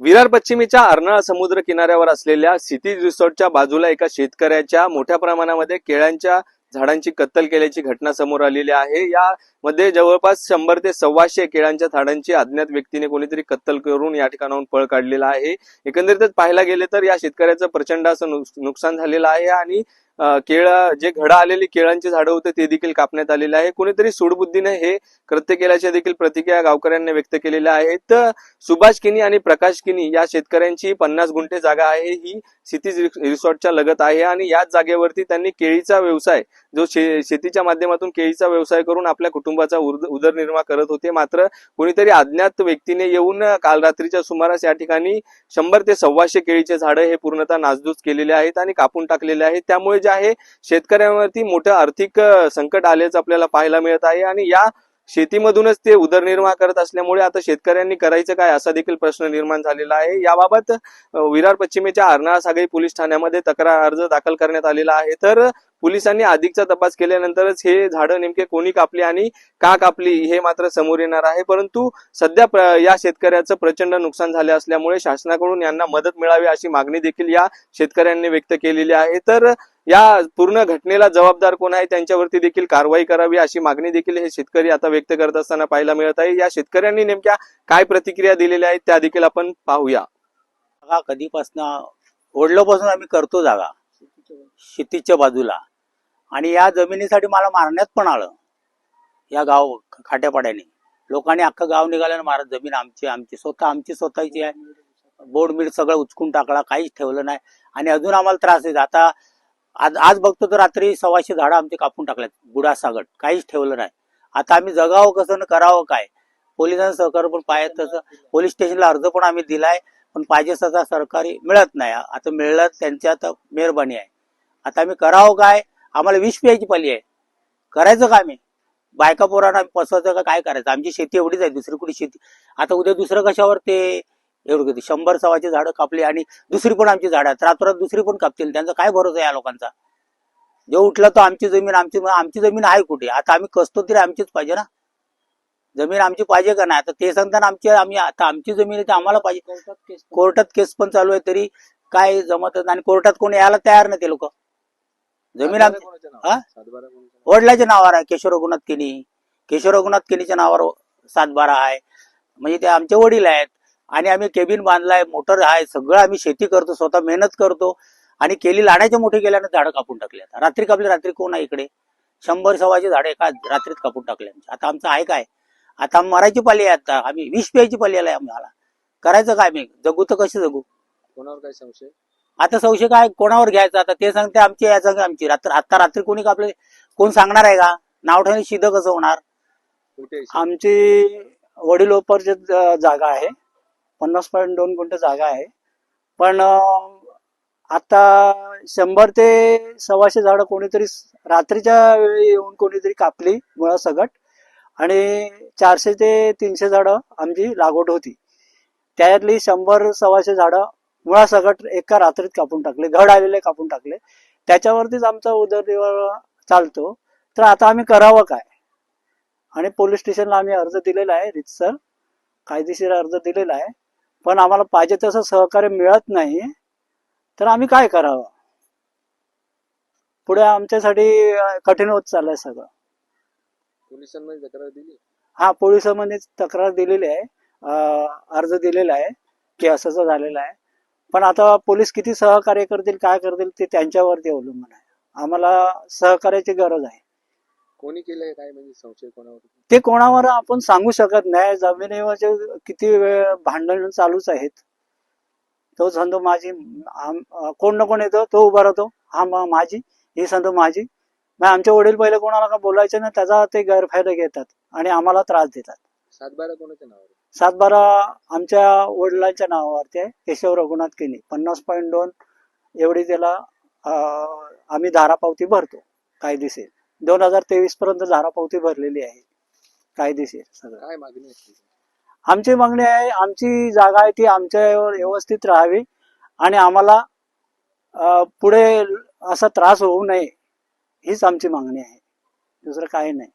विरार पश्चिमेच्या अर्नाळा समुद्र किनाऱ्यावर असलेल्या सिटी रिसॉर्टच्या बाजूला एका शेतकऱ्याच्या मोठ्या प्रमाणामध्ये केळ्यांच्या झाडांची कत्तल केल्याची घटना समोर आलेली आहे. यामध्ये जवळपास शंभर ते सव्वाशे केळ्यांच्या झाडांची अज्ञात व्यक्तीने कोणीतरी कत्तल करून या ठिकाणाहून पळ काढलेला आहे. एकंदरीतच पाहायला गेले तर या शेतकऱ्याचं प्रचंड असं नुकसान झालेलं आहे आणि केळ जे घडा आलेली केळांची झाडं होते ते देखील कापण्यात आलेले आहे. कुणीतरी सूडबुद्धीने हे कृत्य केल्याच्या देखील प्रतिक्रिया गावकऱ्यांनी व्यक्त केलेल्या आहेत. तर सुभाष किनी आणि प्रकाश किनी या शेतकऱ्यांची पन्नास गुंठे जागा आहे. ही सिटीज रिसॉर्टच्या लगत आहे आणि याच जागेवरती त्यांनी केळीचा व्यवसाय जो शे- शेतीच्या माध्यमातून केळीचा व्यवसाय करून आपल्या कुटुंबाचा उदरनिर्वाह करत होते. मात्र कोणीतरी अज्ञात व्यक्तीने येऊन काल रात्रीच्या सुमारास या ठिकाणी शंभर ते सव्वाशे केळीचे झाडं हे पूर्णतः नासधूस केलेले आहेत आणि कापून टाकलेले आहेत. त्यामुळे जे आहे शेतकऱ्यांवरती मोठं आर्थिक संकट आल्याचं आपल्याला पाहायला मिळत आहे आणि या शेतीमधूनच ते उदरनिर्वाह करत असल्यामुळे आता शेतकऱ्यांनी करायचं काय असा देखील प्रश्न निर्माण झालेला आहे. याबाबत विरार पश्चिमेच्या अर्नाळा सागरी पोलीस ठाण्यामध्ये तक्रार अर्ज दाखल करण्यात आलेला आहे. तर पोलिसांनी अधिकचा तपास केल्यानंतरच हे झाडं नेमके कोणी कापली आणि का कापली हे मात्र समोर येणार आहे. परंतु सध्या या शेतकऱ्याचं प्रचंड नुकसान झाले असल्यामुळे शासनाकडून यांना मदत मिळावी अशी मागणी देखील या शेतकऱ्यांनी व्यक्त केलेली आहे. तर या पूर्ण घटनेला जबाबदार कोण आहे त्यांच्यावरती देखील कारवाई करावी अशी मागणी देखील हे शेतकरी आता व्यक्त करत असताना पाहायला मिळत आहे. या शेतकऱ्यांनी नेमक्या काय प्रतिक्रिया दिलेल्या आहेत त्या देखील आपण पाहूया. कधीपासून कधीपासनं आम्ही करतो जागा. शेतीच्या बाजूला. आणि या जमिनीसाठी मला मारण्यात पण आलं. या गाव खाट्यापाड्याने. लोकांनी अख्खं गाव निघाल्यानं मारत जमीन आमची आमची स्वतः आमची स्वतःची आहे. बोर्ड बीड सगळं उचकून टाकला काहीच ठेवलं नाही. आणि अजून आम्हाला त्रास आहे. आता आज आज बघतो तर रात्री सव्वाशे झाडं आमचे कापून टाकल्यात बुडासागट काहीच ठेवलं नाही. आता आम्ही जगावं कसं करावं काय? पोलिसांचं सहकार्य पण पाहिजे तसं. पोलीस स्टेशनला अर्ज पण आम्ही दिलाय पण पाहिजे तसा सरकारी मिळत नाही. आता मिळलं त्यांची आता मेहरबानी आहे. आता आम्ही करावं काय? आम्हाला विष प्यायची पाली आहे. करायचं काय आम्ही? बायका पोरांना पसवायचं का काय करायचं? आमची शेती एवढीच आहे दुसरी कुठे शेती. आता उद्या दुसरं कशावर ते एवढं किती? शंभर सव्वाचे झाडं कापली आणि दुसरी पण आमची झाडं आहेत. रातोरात दुसरी पण कापतील. त्यांचा काय भरोसा आहे या लोकांचा? जो उठला तो आमची जमीन आमची आमची जमीन आहे कुठे? आता आम्ही कसतो तरी आमचीच पाहिजे ना? जमीन आमची पाहिजे का नाही? आता ते सांगताना आमची आम्ही आता आमची जमीन आहे ते आम्हाला पाहिजे. कोर्टात केस पण चालू आहे तरी काय जमत आणि कोर्टात कोणी यायला तयार नाही ते लोक. जमीन हा? वडिलाच्या नावावर आहे केशव रघुनाथ केनी. केशव रघुनाथ केनीच्या नावावर सातबारा आहे. म्हणजे ते आमचे वडील आहेत. आणि आम्ही केबिन बांधलाय मोटर आहे सगळं आम्ही शेती करतो स्वतः मेहनत करतो. आणि केली लाडाचे मोठे केल्याने झाडं कापून टाकले आता. रात्री कापली रात्री कोण आहे इकडे? शंभर सव्वाचे झाडं एका रात्रीत कापून टाकले आमचे. आता आमचं आहे काय? आता आम्ही मरायची पाली आहे आता. आम्ही विष प्यायची पाली आलाय आम्हाला. करायचं काय मी जगू तर कशी जगू? कोणावर काय संशय? आता संशय काय कोणावर घ्यायचं? आता ते सांगते आमची या जागा आमची. रात्र आता रात्री कोणी कापले कोण सांगणार आहे का? नाव ठेवणे शिद कसं होणार? आमची वडिलोपरची ज- जागा आहे. पन्नास पॉईंट दोन गुंठ जागा आहे. पण आता शंभर ते सव्वाशे झाडं कोणीतरी रात्रीच्या वेळी येऊन कोणीतरी कापली मुळा सगट आणि चारशे ते तीनशे झाडं आमची लागवड होती. त्यातली शंभर सव्वाशे झाडं मुळा सगट एका रात्रीत कापून टाकले घड आलेले कापून टाकले. त्याच्यावरतीच आमचा उदरनिर्वाह चालतो. तर आता आम्ही करावं काय? आणि पोलीस स्टेशनला आम्ही अर्ज दिलेला आहे रितसर कायदेशीर अर्ज दिलेला आहे. पण आम्हाला पाहिजे तसं सहकार्य मिळत नाही. तर आम्ही काय करावं? पुढे आमच्यासाठी कठीण होत चाललंय सगळं. पोलिसांमध्ये तक्रार दिली? हा पोलिसांमध्ये तक्रार दिलेली आहे. अर्ज दिलेला आहे की असं झालेलं आहे. पण आता पोलीस किती सहकार्य करतील काय करतील ते त्यांच्यावरती अवलंबून आहे. आम्हाला सहकार्याची गरज आहे. कोणी केलंय काय? म्हणजे संशय कोणावर? ते कोणावर आपण सांगू शकत नाही. जमिनीवरचे किती वेळ भांडण चालूच आहेत. तो सांगतो माझी कोण ना कोण येतो तो उभा राहतो. हा माझी ही सांगतो माझी. मग आमचे वडील पहिले कोणाला का बोलायचे ना त्याचा ते गैरफायदा घेतात आणि आम्हाला त्रास देतात. सातबारा कोणाच्या नावावर? सातबारा आमच्या वडिलांच्या नावावरती आहे केशव रघुनाथ केनी. पन्नास पॉईंट दोन एवढी त्याला आम्ही धारापावती भरतो कायदेशीर. दोन हजार तेवीस पर्यंत धारापावती भरलेली आहे कायदेशीर सगळं. काय मागणी आहे आमची मागणी आहे आमची जागा आहे ती आमच्यावर व्यवस्थित राहावी आणि आम्हाला पुढे असा त्रास होऊ नये हीच आमची मागणी आहे. दुसरं काही नाही.